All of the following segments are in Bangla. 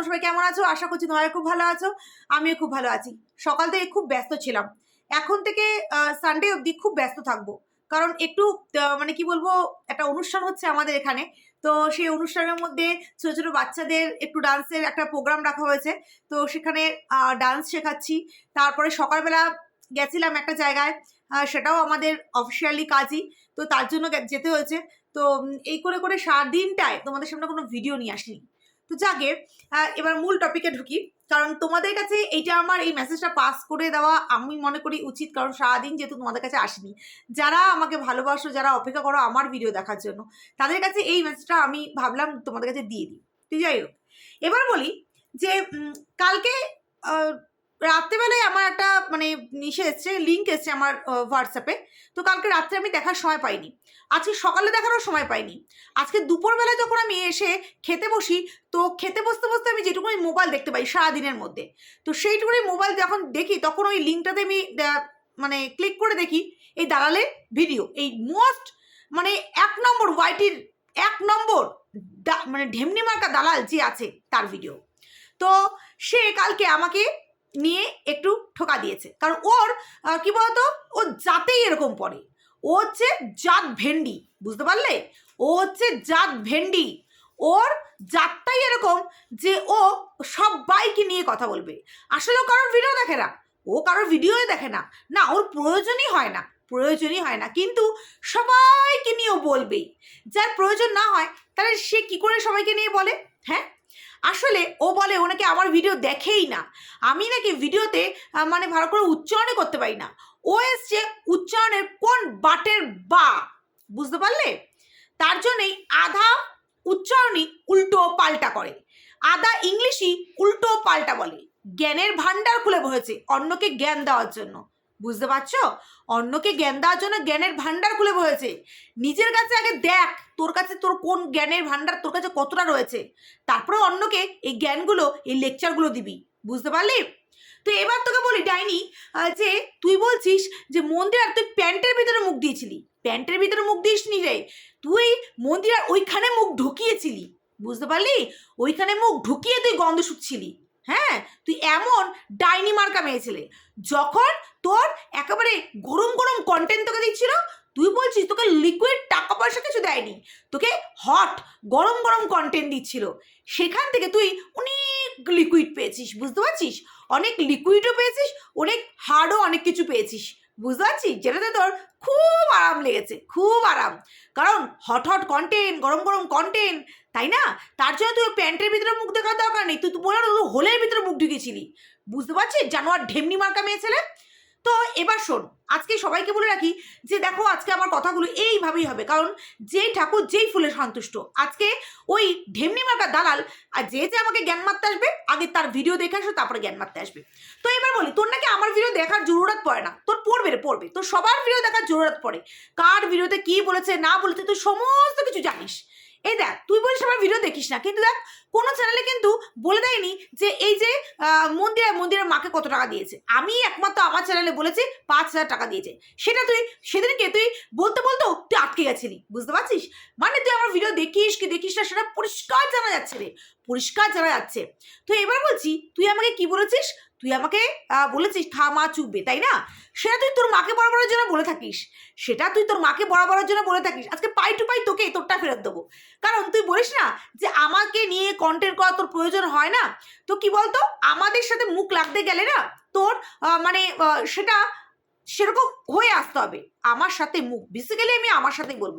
তোমরা সবাই কেমন আছো? আশা করছি তোমরা খুব ভালো আছো। আমিও খুব ভালো আছি। সকাল থেকে খুব ব্যস্ত ছিলাম। এখন থেকে সানডে অবধি খুব ব্যস্ত থাকব। কারণ একটু মানে কি বলব, একটা অনুষ্ঠান হচ্ছে আমাদের এখানে। তো সেই অনুষ্ঠানের মধ্যে ছোটো ছোটো বাচ্চাদের একটু ডান্সের একটা প্রোগ্রাম রাখা হয়েছে। তো সেখানে ডান্স শেখাচ্ছি। তারপরে সকালবেলা গেছিলাম একটা জায়গায়। সেটাও আমাদের অফিসিয়ালি কাজই। তো তার জন্য যেতে হয়েছে। তো এই করে করে সারাদিনটায় তোমাদের সামনে কোনো ভিডিও নিয়ে আসিনি। তো যাকে এবার মূল টপিকে ঢুকি। কারণ তোমাদের কাছে এইটা আমার এই মেসেজটা পাস করে দেওয়া আমি মনে করি উচিত, কারণ সারাদিন যেহেতু তোমাদের কাছে আসেনি। যারা আমাকে ভালোবাসো, যারা অপেক্ষা করো আমার ভিডিও দেখার জন্য, তাদের কাছে এই মেসেজটা আমি ভাবলাম তোমাদের কাছে দিয়ে দিই। তো যাই হোক, এবার বলি যে কালকে রাত্রেবেলায় আমার একটা মানে ইসে এসছে লিঙ্ক এসছে আমার হোয়াটসঅ্যাপে তো কালকে রাত্রে আমি দেখার সময় পাইনি। আজকে সকালে দেখারও সময় পাইনি। আজকে দুপুরবেলা যখন আমি এসে খেতে বসি, তো খেতে বসতে বসতে আমি যেটুকুনি মোবাইল দেখতে পাই সারাদিনের মধ্যে। তো সেইটুকুনি মোবাইল যখন দেখি, তখন ওই লিঙ্কটাতে আমি মানে ক্লিক করে দেখি, এই দালালের ভিডিও এই মোস্ট মানে এক নম্বর ওয়াইটির এক নম্বর মানে ঢেমনি মার্কা দালাল যে আছে তার ভিডিও তো সে কালকে আমাকে নিয়ে একটু ঠোকা দিয়েছে। কারণ ওর কি বলতো? ও জাতেই এরকম পড়ে ও হচ্ছে জাত ভেন্ডি, বুঝতে পারলে? ও হচ্ছে জাত ভেন্ডি। ওর জাতটাই এরকম যে ও সবাইকে নিয়ে কথা বলবে। আসলে ও কারোর ভিডিও দেখে না। ও কারোর ভিডিওই দেখে না। না, ওর প্রয়োজনই হয় না। প্রয়োজনই হয় না। কিন্তু সবাইকে নিয়ে ও বলবেই। যার প্রয়োজন না হয়, তাহলে সে কি করে সবাইকে নিয়ে বলে? হ্যাঁ? আসলে ও বলে ও নাকি আমার ভিডিও দেখেই না। আমি নাকি ভিডিওতে মানে ভালো করে উচ্চারণই করতে পারি না। ও এসছে উচ্চারণের কোন বাটের বা, বুঝতে পারলে? তার জন্যই আধা উচ্চারণই উল্টো পাল্টা করে। আধা ইংলিশই উল্টো পাল্টা বলে। জ্ঞানের ভান্ডার খুলে বসেছে অন্যকে জ্ঞান দেওয়ার জন্য। বুঝতে পারছ? অন্যকে জ্ঞান দেওয়ার জন্য জ্ঞানের ভান্ডার খুলে বসেছে নিজের কাছে আগে দেখ, তোর কাছে তোর কোন জ্ঞানের ভান্ডার তোর কাছে কতটা রয়েছে। তারপরে অন্যকে এই জ্ঞানগুলো, এই লেকচারগুলো দিবি। বুঝতে পারলি? তো এবার তোকে বলি, ডাইনি যে তুই বলছিস যে মন্দির আর তুই প্যান্টের ভিতরে মুখ দিয়েছিলি। প্যান্টের ভিতরে মুখ দিসনি রে। তুই মন্দির আর ওইখানে মুখ ঢুকিয়েছিলি। বুঝতে পারলি? ওইখানে মুখ ঢুকিয়ে তুই গন্ধ শুকছিলি। হ্যাঁ তুই এমন ডাইনি মার্কা মেয়েছিলে যখন তোর একেবারে গরম গরম কন্টেন্ট তোকে দিচ্ছিল, তুই বলছিস তোকে লিকুইড টাকা পয়সা কিছু দেয়নি, তোকে হট গরম গরম কন্টেন্ট দিচ্ছিল। সেখান থেকে তুই অনেক লিকুইড পেয়েছিস, বুঝতে পারছিস? অনেক লিকুইডও পেয়েছিস, অনেক হার্ডও অনেক কিছু পেয়েছিস। বুঝতে পারছি? যেটাতে তোর খুব আরাম লেগেছে, খুব আরাম। কারণ হট হট কন্টেন্ট গরম গরম কন্টেন্ট তাই না? তার জন্য তুই প্যান্টের ভিতরে মুখ দেখার দরকার নেই। তুই বললাম হোলের ভিতরে মুখ ঢুকেছিলি বুঝতে পারছিস? জানোয়ার ঢেমনি মার্কা মেয়ে ছেলে? তো এবার শোন, আজকে সবাইকে বলে রাখি যে দেখো আজকে আমার কথাগুলো এইভাবেই হবে। কারণ যেই ঠাকুর যেই ফুলে সন্তুষ্ট, আজকে ওই ঢেমনি মার্কা দালাল, আর যে যে আমাকে জ্ঞান মারতে আসবে, আগে তার ভিডিও দেখে আসবে তারপরে জ্ঞান মারতে আসবে। তো এবার বলি, তোর নাকি আমার ভিডিও দেখার জরুরত পড়ে না? তোর পড়বে রে, পড়বে। তোর সবার ভিডিও দেখার জরুরত পড়ে। কার ভিডিওতে কি বলেছে, না বলেছে, তুই সমস্ত কিছু জানিস। এই দেখ, তুই বলিস আমার ভিডিও দেখিস না, কিন্তু দেখ, কোনো চ্যানেলে কিন্তু বলে দেয়নি যে এই যে মন্দিরা, মন্দিরের মাকে কত টাকা দিয়েছে। আমি একমাত্র আমার চ্যানেলে বলেছি পাঁচ হাজার টাকা দিয়েছে। সেটা তুই সেদিনকে তুই বলতে বলতেও তুই আটকে গেছিলি, বুঝতে পারছিস? মানে তুই আমার ভিডিও দেখিস কি দেখিস না, সেটা পরিষ্কার জানা যাচ্ছে রে, পরিষ্কার জানা যাচ্ছে। তো এবার বলছি, তুই আমাকে কি বলেছিস? তুই আমাকে বলেছিস থামা চুপবে তাই না? সেটা তুই তোর মাকে বরাবরের জন্য বলে থাকিস। সেটা তুই তোর মাকে বরাবরের জন্য বলে থাকিস। আজকে পাই টু পাই তোকে তোরটা ফেরত দেবো। কারণ তুই বলিস না যে আমাকে নিয়ে কন্টেন্ট করা তোর প্রয়োজন হয় না। তো কি বলতো? আমাদের সাথে মুখ লাগতে গেলে না তোর মানে সেটা সেরকম হয়ে আসতে হবে। আমার সাথে মুখ বেসিক্যালি আমি আমার সাথেই বলব।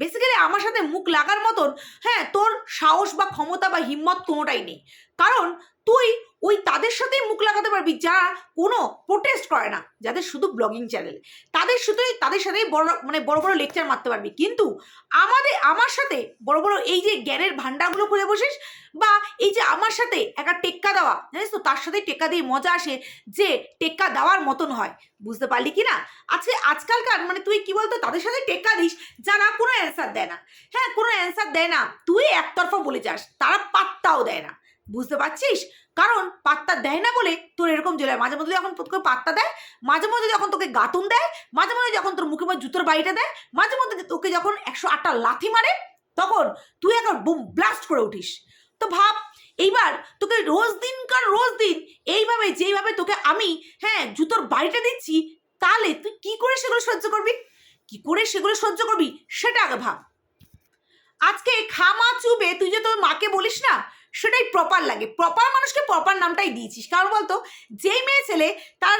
বেসিক্যালি আমার সাথে মুখ লাগার মতন হ্যাঁ তোর সাহস বা ক্ষমতা বা হিম্মত কোনোটাই নেই। কারণ তুই ওই তাদের সাথেই মুখ লাগাতে পারবি যারা কোনো প্রোটেস্ট করে না, যাদের শুধু ব্লগিং চ্যানেল তাদের শুধুই, তাদের সাথেই বড় মানে বড় বড় লেকচার মারতে পারবি। কিন্তু আমাদের, আমার সাথে বড় বড় এই যে জ্ঞানের ভান্ডারগুলো খুলে বসিস, বা এই যে আমার সাথে একটা টেক্কা দেওয়া, জানিস তো, তার সাথে টেক্কা দিয়ে মজা আসে যে টেক্কা দেওয়ার মতন হয়। বুঝতে পারলি কি না? আজকে আজকালকার মানে তুই কি বলতো, তাদের সাথে টেক্কা দিস, যারা কোনো অ্যান্সার দেয় না। হ্যাঁ কোনো অ্যান্সার দেয় না। তুই একতরফা বলে যাস, তারা পাত্তাও দেয় না। বুঝতে পারছিস? কারণ পাত্তা দেয় না বলে তোর এরকম জেলায় মাঝে মধ্যে যখন তোকে পাত্তা দেয়, মাঝে মধ্যে যখন তোকে গাতুন দেয়, মাঝে মধ্যে যখন তোর মুখে জুতোর বাড়িটা দেয়, মাঝে মধ্যে তোকে যখন একশো আটটা লাথি মারে, তখন তুই এখন বুম ব্লাস্ট করে উঠিস। তো ভাব, এইবার তোকে রোজ দিনকার রোজ দিন এইভাবে, যেইভাবে তোকে আমি হ্যাঁ জুতোর বাড়িটা দিচ্ছি, তাহলে তুই কি করে সেগুলো সহ্য করবি? কি করে সেগুলো সহ্য করবি? সেটা আগে ভাব। আজকে খামা চুবে তুই যে তোর মাকে বলিস না সেটাই প্রপার লাগে। প্রপার মানুষকে প্রপার নামটাই দিয়েছিস। কারণ বলতো, যেই মেয়ে ছেলে তার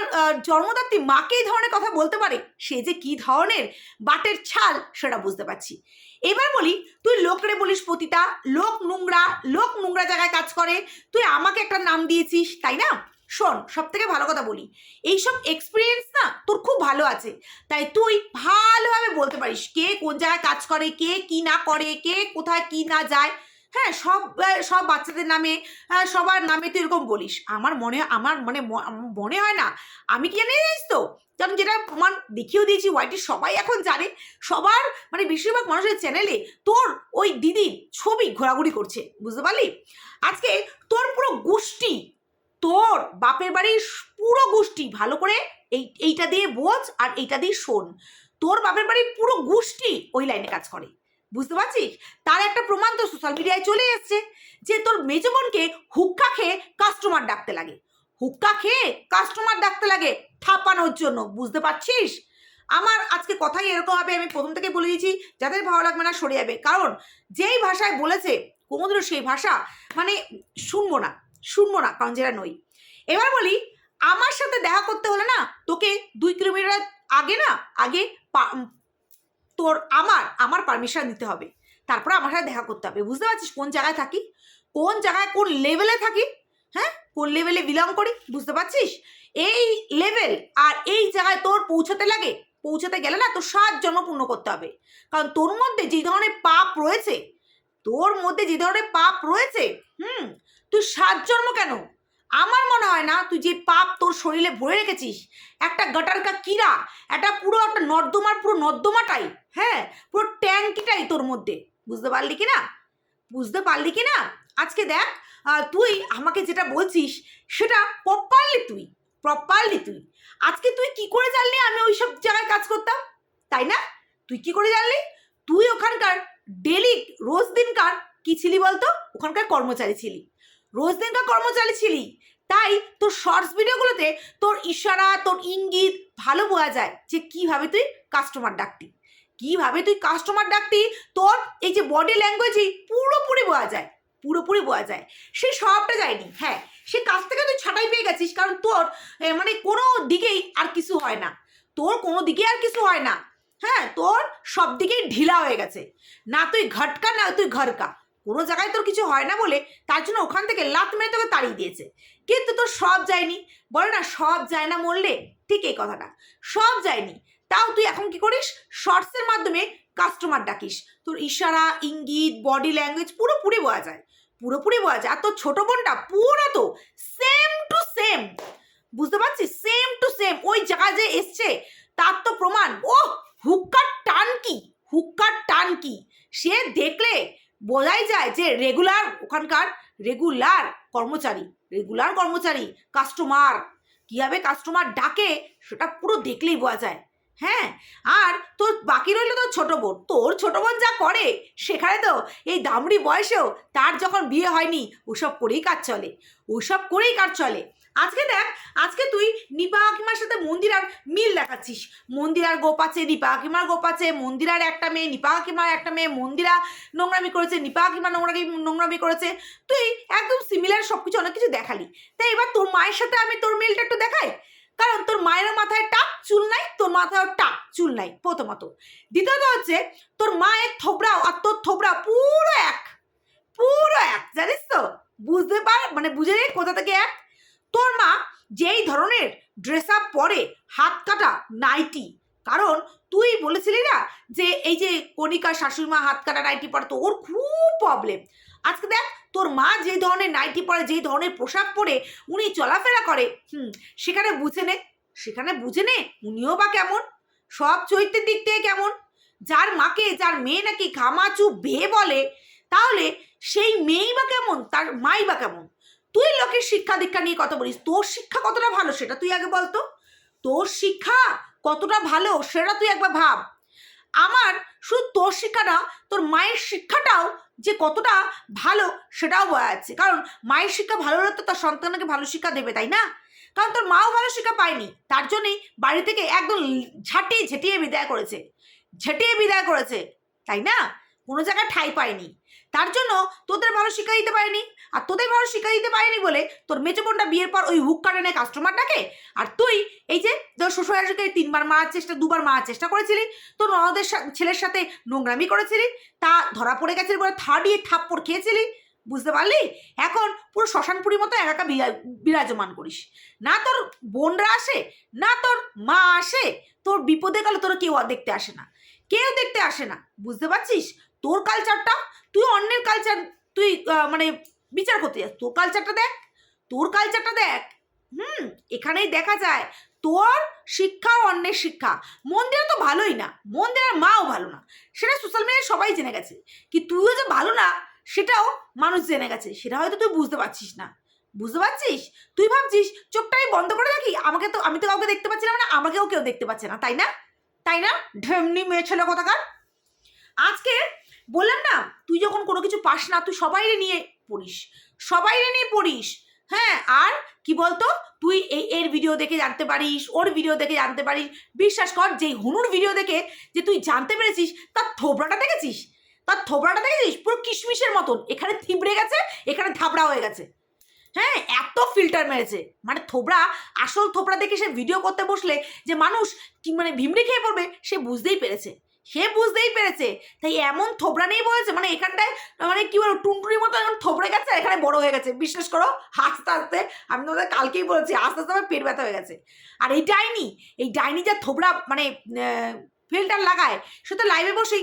জন্মদাত্রী মাকে এই ধরনের কথা বলতে পারে, সে যে কি ধরনের বাটের ছাল সেটা বুঝতে পারছি। এবার বলি, তুই লোকরে বলিস পতিতা, লোক নোংরা লোক নোংরা জায়গায় কাজ করে, তুই আমাকে একটা নাম দিয়েছিস, তাই না? শোন সব থেকে ভালো কথা বলি, এইসব এক্সপিরিয়েন্স না তোর খুব ভালো আছে। তাই তুই ভালোভাবে বলতে পারিস, কে কোন জায়গায় কাজ করে, কে কি না করে, কে কোথায় কি না যায়। হ্যাঁ সব সব বাচ্চাদের নামে সবার নামে তুই এরকম বলিস। আমার মনে, আমার মানে মনে হয় না, আমি কি জানি জানিস তো? কারণ যেটা প্রমাণ দেখিয়েও দিয়েছি ওয়াইটি সবাই এখন জানে, সবার মানে বেশিরভাগ মানুষের চ্যানেলে তোর ওই দিদির ছবি ঘোরাঘুরি করছে, বুঝতে পারলি? আজকে তোর পুরো গোষ্ঠী, তোর বাপের বাড়ির পুরো গোষ্ঠী ভালো করে এই, এইটা দিয়ে বোঝ আর এইটা দিয়ে শোন। তোর বাপের বাড়ির পুরো গোষ্ঠী ওই লাইনে কাজ করে। বুঝতে পারছিস? তার একটা প্রমাণ তো সোশ্যাল মিডিয়ায় চলে এসছে যে তোর মেজো বোনকে হুক্কা খেয়ে কাস্টমার ডাকতে লাগে। হুক্কা খেয়ে কাস্টমার ডাকতে লাগে থাপানোর জন্য, বুঝতে পারছিস? আমার আজকে কথাই এরকম হবে, আমি প্রথম থেকে বলে দিয়েছি, যাদের ভালো লাগবে না সরে যাবে। কারণ যেই ভাষায় বলেছে কোনোদিনও সেই ভাষা মানে শুনব না শুনব না, কারণ যেটা নই। এবার বলি, আমার সাথে দেখা করতে হলে না, তোকে দুই কিলোমিটার আগে না, আগে তোর আমার আমার পারমিশন নিতে হবে। তারপরে আমার সাথে দেখা করতে হবে। বুঝতে পারছিস? কোন জায়গায় থাকি? কোন জায়গায় কোন লেভেলে থাকি? হ্যাঁ? কোন লেভেলে বিলং করি? বুঝতে পারছিস? এই লেভেল আর এই জায়গায় তোর পৌঁছাতে লাগে, পৌঁছাতে গেলে না তোর সাত জন্ম পূর্ণ করতে হবে। কারণ তোর মধ্যে যে ধরনের পাপ রয়েছে, তোর মধ্যে যে ধরনের পাপ রয়েছে, হুম? তুই সাত জন্ম কেন? আমার মনে হয় না তুই যে পাপ তোর শরীরে ভরে রেখেছিস, একটা গাটারকা কিরা, একটা পুরো একটা নর্দমার, পুরো নর্দমাটাই হ্যাঁ পুরো ট্যাঙ্কিটাই তোর মধ্যে। বুঝতে পারলি কি না? বুঝতে পারলি কি না? আজকে দেখ তুই আমাকে যেটা বলছিস, সেটা প্রপারলি তুই প্রপারলি তুই। আজকে তুই কি করে জানলি আমি ওই সব জায়গায় কাজ করতাম? তাই না? তুই কি করে জানলি? তুই ওখানকার ডেলি, রোজ দিনকার কি ছিলি বলতো? ওখানকার কর্মচারী ছিলি। রোজ দিনকার কর্মচারী ছিলি। তাই তোর শর্টস ভিডিওগুলোতে তোর ইশারা, তোর ইঙ্গিত ভালো বোঝা যায় যে কীভাবে তুই কাস্টমার ডাকতি। কীভাবে তুই কাস্টমার ডাকতি, তোর এই যে বডি ল্যাঙ্গুয়েজই পুরোপুরি বোঝা যায়, পুরোপুরি বোঝা যায়। সেই সবটা যায়নি হ্যাঁ সে কাজ থেকে তুই ছাটাই পেয়ে গেছিস, কারণ তোর মানে কোনো দিকেই আর কিছু হয় না। তোর কোনো দিকে আর কিছু হয় না। হ্যাঁ তোর সব দিকেই ঢিলা হয়ে গেছে। না তুই ঘটকা, না তুই ঘরকা। কোনো জায়গায় তোর কিছু হয় না বলে তার জন্য ওখান থেকে লাত মেরে তোকে তাড়িয়ে দিয়েছে। কিন্তু তোর সব যায়নি। বলে না, সব যায় না মরলে? ঠিক এই কথাটা। সব যায়নি। তাও তুই এখন কি করিস? শর্টসের মাধ্যমে কাস্টমার ডাকিস। তোর ইশারা, ইঙ্গিত বডি ল্যাঙ্গুয়েজ পুরোপুরি বোঝা যায়। পুরোপুরি বোঝা যায়। আর তোর ছোট বোনটা পুরো তো সেম টু সেম বুঝতে পারছিস? সেম টু সেম ওই জায়গায় যে এসছে, তার তো প্রমাণ। ও হুক্কার টান কি হুক্কার টান কি সে দেখলে বোঝাই যায় যে রেগুলার ওখানকার রেগুলার কর্মচারী রেগুলার কর্মচারী কাস্টমার কীভাবে কাস্টমার ডাকে সেটা পুরো দেখলেই বোঝা যায়। হ্যাঁ আর তোর বাকি রইল তোর ছোটো বোন। তোর ছোটো বোন যা করে, সেখানে তো এই দামড়ি বয়সেও তার যখন বিয়ে হয়নি, ওসব করেই কাজ চলে। ওসব করেই কাজ চলে। আজকে দেখ, আজকে তুই নিপা কাকিমার সাথে মন্দিরার মিল দেখাচ্ছিস। মন্দিরার গোপ আছে নিপা কাকিমার গোপ আছে, মন্দির আর একটা মেয়ে নিপা কাকিমার একটা মেয়ে, মন্দিরা নোংরামি করেছে নিপা কাকিমা নোংরামি নোংরামি করেছে। তুই একদম সিমিলার সব কিছু অনেক কিছু দেখালি। তাই এবার তোর মায়ের সাথে আমি তোর মিলটা একটু দেখাই? কারণ তোর মায়ের মাথায় টাক, চুল নাই, তোর মাথায় টাক, চুল নাই, প্রথমত। দ্বিতীয়ত হচ্ছে, তোর মায়ের থোবরাও আর তোর থোবরা পুরো এক। পুরো এক, জানিস তো? বুঝতে পার মানে বুঝে কোথা থেকে এক। তোর মা যেই ধরনের ড্রেস আপ পরে হাত কাটা নাইটি, কারণ তুই বলেছিলি না যে এই যে কণিকা শাশুড়ি মা হাত কাটা নাইটি পরে, তো ওর খুব প্রবলেম আজকে দেখ, তোর মা যে ধরনের নাইটি পরে, যেই ধরনের পোশাক পরে উনি চলাফেরা করে, হুম, সেখানে বুঝে নে, সেখানে বুঝে নে উনিও বা কেমন, সব চরিত্রের দিক থেকে কেমন। যার মাকে, যার মেয়ে নাকি ঘামাচু বেয়ে বলে, তাহলে সেই মেয়েই বা কেমন, তার মাই বা কেমন? তুই লোকের শিক্ষা দীক্ষা নিয়ে কথা বলিস, তোর শিক্ষা কতটা ভালো সেটা তুই আগে বলতো। তোর শিক্ষা কতটা ভালো সেটা তুই একবার ভাব। আমার শুধু তোর শিক্ষা না তোর মায়ের শিক্ষাটাও যে কতটা ভালো সেটাও বোঝা যাচ্ছে। কারণ মায়ের শিক্ষা ভালো হলে তো তার সন্তানকে ভালো শিক্ষা দেবে, তাই না? কারণ তোর মাও ভালো শিক্ষা পায়নি, তার জন্যই বাড়ি থেকে একদম ঝাঁটিয়ে ঝেঁটিয়ে বিদায় করেছে। ঝেঁটিয়ে বিদায় করেছে, তাই না? কোনো জায়গায় ঠাই পায়নি তার জন্য তোদের ভালো শিক্ষা দিতে পারেনি। আর তোদের ভালো শিক্ষা দিতে পারেনি বলে তোর মেচো বোনটা বিয়ের পর ওই হুক কাটে নেয় কাস্টমারটাকে আর তুই এই যে তোর শ্বশুর শাশুড়িকে তিনবার মারার চেষ্টা, দুবার মারার চেষ্টা করেছিলি, তোর ননদের ছেলের সাথে নোংরামি করেছিলি, তা ধরা পড়ে গেছিলি বলে থার্ডিয়ে থাপ্পড় খেয়েছিলি, বুঝতে পারলি? এখন পুরো শ্মশানপুরীর মতো একা বিরাজমান করিস। না তোর বোনরা আসে, না তোর মা আসে, তোর বিপদে গেলে তোর কেউ দেখতে আসে না। কেউ দেখতে আসে না, বুঝতে পারছিস? তোর কালচারটা তুই অন্যের কালচার তুই মানে বিচার করতে যাস। তোর কালচারটা দেখ, তোর কালচারটা দেখ। হুম, এখানেই দেখা যায়, তোর শিক্ষা অন্যের শিক্ষা। মন্দিরে তো ভালোই না মন্দিরের মাও ভালো না। সেটা সোশ্যাল মিডিয়ায় সবাই জেনে গেছে। কি তুইও যে ভালো না, সেটাও মানুষ জেনে গেছে। সেটা হয়তো তুই বুঝতে পারছিস না। বুঝতে পারছিস? তুই ভাবছিস, চোখটাই বন্ধ করে রাখি? আমাকে তো, আমি তো কাউকে দেখতে পাচ্ছি না মানে আমাকেও কেউ দেখতে পাচ্ছে না, তাই না? তাই না? ঢেমনি মেয়ে ছেলে কোথাকার? আজকে বললাম না, তুই যখন কোনো কিছু পাস না, তুই সবাইরে নিয়ে পড়িস। সবাইরে নিয়ে পড়িস। হ্যাঁ আর কি বলতো? তুই এই, এর ভিডিও দেখে জানতে পারিস, ওর ভিডিও দেখে জানতে পারিস। বিশ্বাস কর যে হুনুর ভিডিও দেখে যে তুই জানতে পেরেছিস, তার থোবড়াটা দেখেছিস? তার থোবড়াটা দেখেছিস? পুরো কিশমিশের মতন। এখানে থিবড়ে গেছে, এখানে থাবড়া হয়ে গেছে। হ্যাঁ এত ফিল্টার মেরেছে। মানে থোবড়া, আসল থোবড়া দেখে সে ভিডিও করতে বসলে যে মানুষ কি মানে ভিমড়ে খেয়ে পড়বে, সে বুঝতেই পেরেছে। সে বুঝতেই পেরেছে। তাই এমন থোবড়া নেই বলেছে মানে এখানটায় মানে কি বলব, টুনটুনির মতো এখন থোবড়ে গেছে এখানে বড় হয়ে গেছে। বিশ্বাস করো, হাসতে হাসতে আমি তোমাদের কালকেই বলেছি আস্তে আস্তে আমার পেট ব্যথা হয়ে গেছে। আর এই ডাইনি এই ডাইনি যা থোবড়া মানে ফিল্টার লাগায়, সে তো লাইভে বসেই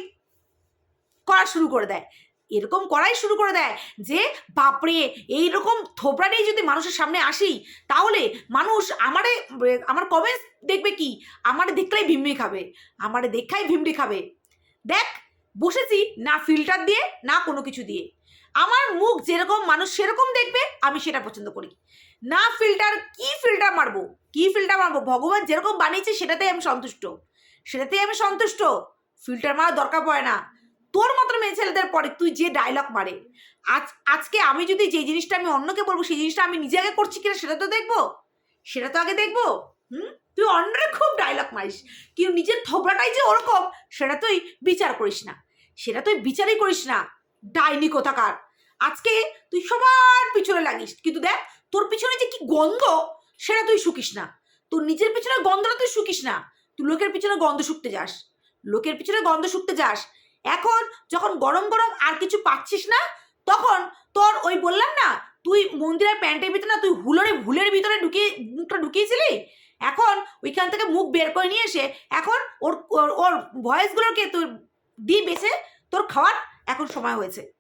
করা শুরু করে দেয়। এরকম করাই শুরু করে দেয় যে, বাপরে, এইরকম থোবড়া নিয়ে যদি মানুষের সামনে আসি, তাহলে মানুষ আমারে, আমার কমেন্টস দেখবে কি? আমারে দেখলেই ভিমড়ি খাবে, আমারে দেখাই ভিমড়ি খাবে। দেখ, বসেছি না ফিল্টার দিয়ে, না কোনো কিছু দিয়ে। আমার মুখ যেরকম মানুষ সেরকম দেখবে, আমি সেটা পছন্দ করি। না ফিল্টার কি ফিল্টার মারবো? কি ফিল্টার মারবো? ভগবান যেরকম বানিয়েছে, সেটাতেই আমি সন্তুষ্ট। সেটাতেই আমি সন্তুষ্ট। ফিল্টার মারার দরকার পড়ে না। তোর মতো মেয়ে ছেলেদের পরে তুই যে ডায়লগ মারে। আজ, আজকে আমি যদি যে জিনিসটা আমি অন্যকে বলব, সেই জিনিসটা আমি নিজে আগে করছি কিনা সেটা তো দেখব। সেটা তো আগে দেখব। হুম? তুই অন্যের খুব ডায়লগ মারিস। কিন্তু নিজের থোবড়াটাই যে ওরকম, সেটা তুই বিচার করিস না। সেটা তুই বিচারই করিস না, ডাইনি কোথাকার। আজকে তুই সবার পিছনে লাগিস। কিন্তু দেখ, তোর পিছনে যে কি গন্ধ, সেটা তুই শুকিস না। তোর নিজের পিছনে গন্ধটা তুই শুকিস না। তুই লোকের পিছনে গন্ধ শুকতে যাস। লোকের পিছনে গন্ধ শুকতে যাস। এখন যখন গরম গরম আর কিছু পাচ্ছিস না, তখন তোর ওই বললাম না, তুই মন্দিরের প্যান্টের ভিতরে না, তুই হুলোরে ভুলের ভিতরে ঢুকিয়ে, মুখটা ঢুকিয়েছিলি? এখন ওইখান থেকে মুখ বের করে নিয়ে এসে এখন ওর, ওর- ভয়েসগুলোকে তুই দি বেছে তোর খাওয়ার এখন সময় হয়েছে।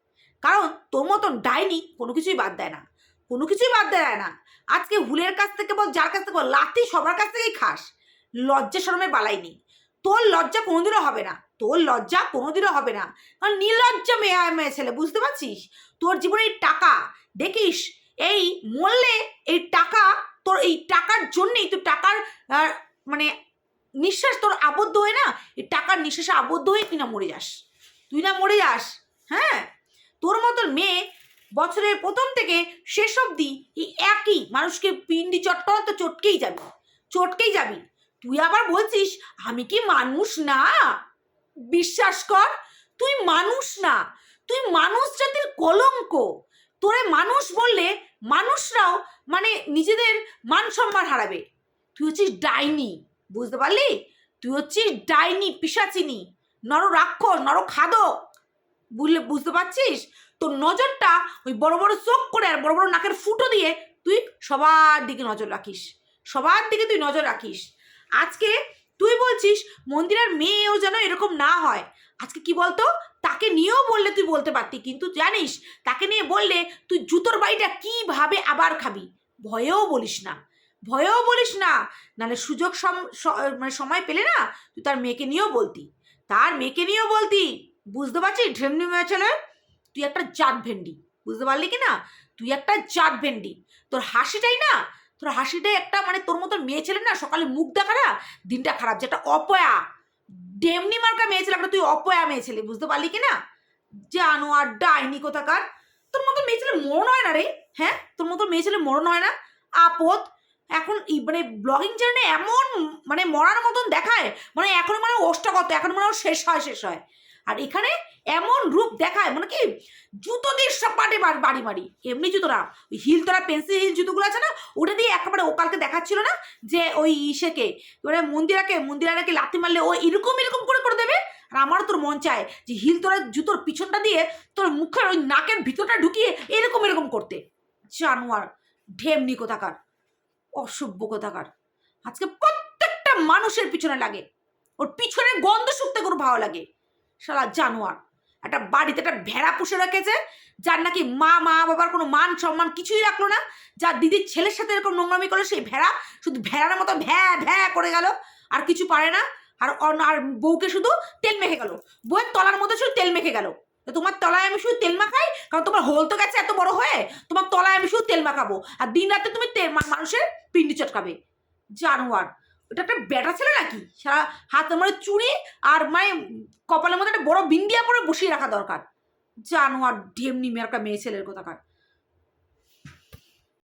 কারণ তোর মতন ডাইনি কোনো কিছুই বাদ দেয় না, কোনো কিছুই বাদ দেয় না। আজকে হুলের কাছ থেকে বল, যার কাছ থেকে বল লাতি সবার কাছ থেকেই খাস। লজ্জা শরমে বালাই তোর লজ্জা কোনোদিনও হবে না। তোর লজ্জা কোনোদিনও হবে না। কারণ নির্লজ্জা মেয়ে মেয়ে ছেলে, বুঝতে পারছিস? তোর জীবনে এই টাকা, দেখিস? এই মরলে এই টাকা তোর, এই টাকার জন্যেই তোর টাকার মানে নিঃশ্বাস তোর আবদ্ধ হয়ে না? এই টাকার নিঃশ্বাসে আবদ্ধ হয়ে তুই না মরে যাস। তুই না মরে যাস হ্যাঁ? তোর মতন মেয়ে বছরের প্রথম থেকে শেষ অবধি এই একই মানুষকে পিন্ডি চটকানো তো চটকেই যাবি চটকেই যাবি। তুই আবার বলছিস, আমি কি মানুষ না? বিশ্বাস কর, তুই মানুষ না। তুই মানুষ জাতির কলঙ্ক। তোরে মানুষ বললে মানুষরাও মানে নিজেদের মান সম্মান হারাবে। তুই হচ্ছিস ডাইনি, বুঝতে পারলি? তুই হচ্ছিস ডাইনি, পিসাচিনি নর রাক্ষস নর খাদক বুঝলে, বুঝতে পারছিস? তোর নজরটা ওই বড় বড় চোখ করে আর বড় বড় নাকের ফুটো দিয়ে তুই সবার দিকে নজর রাখিস। সবার দিকে তুই নজর রাখিস। আজকে তুই বলছিস মন্দিরের মেয়েও যেন এরকম না হয়। আজকে কি বলতো? তাকে নিয়েও বললে তুই বলতে পারতি, কিন্তু জানিস তাকে নিয়ে বললে তুই জুতোর বাড়িটা কীভাবে আবার খাবি? ভয়েও বলিস না। ভয়েও বলিস না। নাহলে সুযোগ মানে সময় পেলে না তুই তার মেয়েকে নিয়েও বলতি। তার মেয়েকে নিয়েও বলতি। বুঝতে পারছিস? ঢেমনি মেয়ে ছেলে, তুই একটা জাত ভেন্ডি। বুঝতে পারলি কি না? তুই একটা জাত ভেন্ডি। তোর হাসিটাই না তোর হাসিটাই একটা মানে তোর মতো মেয়ে ছেলে না, সকালে মুখ দেখা না, দিনটা খারাপ। যেটা অপয়া। ডেমনি মার্কা মেয়ে ছেলে একটা তুই অপয়া মেয়ে ছেলে, বুঝতে পারলি কি না? জানো আর ডাইনি কোথাকার। তোর মতো মেয়ে ছেলে মরণ হয় না রে হ্যাঁ? তোর মতো মেয়ে ছেলে মরণ হয় না। আপদ। এখন মানে ব্লগিং চ্যানেলে এমন মানে মরার মতন দেখায় মানে এখন মানে ওষ্টাগত এখন মানে শেষ হয় শেষ হয়। আর এখানে এমন রূপ দেখায় মানে কি, জুতো দিয়ে সপাটে বাড়ি বাড়ি। এমনি জুতো না, ওই হিল তোরা পেন্সিল হিল জুতোগুলো আছে না, ওটা দিয়ে একেবারে ও কালকে দেখাচ্ছিল না যে ওই ইসেকে। মানে মন্দিরাকে মন্দিরাকে লাথি মারলে ও এরকম এরকম করে করে দেবে? আর আমারও তোর মন চায় যে হিল তোরা জুতোর পিছনটা দিয়ে তোর মুখের ওই নাকের ভিতরটা ঢুকিয়ে এরকম এরকম করতে। জানোয়ার, ঢেমনি কোথাকার, অসভ্য কোথাকার। আজকে প্রত্যেকটা মানুষের পিছনে লাগে। ওর পিছনে গন্ধ শুকতে করে ভালো লাগে। সারা জানোয়ার। একটা বাড়িতে একটা ভেড়া পুষে রেখেছে, যার নাকি মা মা, বাবার কোনো মান সম্মান কিছুই রাখল না, যার দিদির ছেলের সাথে এরকম নোংরামি করল, সেই ভেড়া শুধু ভেড়ার মতো ভ্যা ভ্যা করে গেল, আর কিছু পারে না, আর আর বউকে শুধু তেল মেখে গেল, বউয়ের তলার মধ্যে শুধু তেল মেখে গেল তোমার তলায় আমি শুধু তেল মাখাই? কারণ তোমার হোল তো গেছে এত বড় হয়ে, তোমার তলায় আমি শুধু তেল মাখাবো, আর দিন রাতে তুমি মানুষের পিন্ডি চটকাবে, জানোয়ার। ওটা একটা ব্যাটা ছেলে নাকি? সারা হাত মানে চুড়ি আর মানে কপালের মধ্যে একটা বড় বিন্দিয়া পরে বসিয়ে রাখা দরকার। জানো আর ঢেমনি মেয়ে একটা মেয়ে ছেলের কোথাকার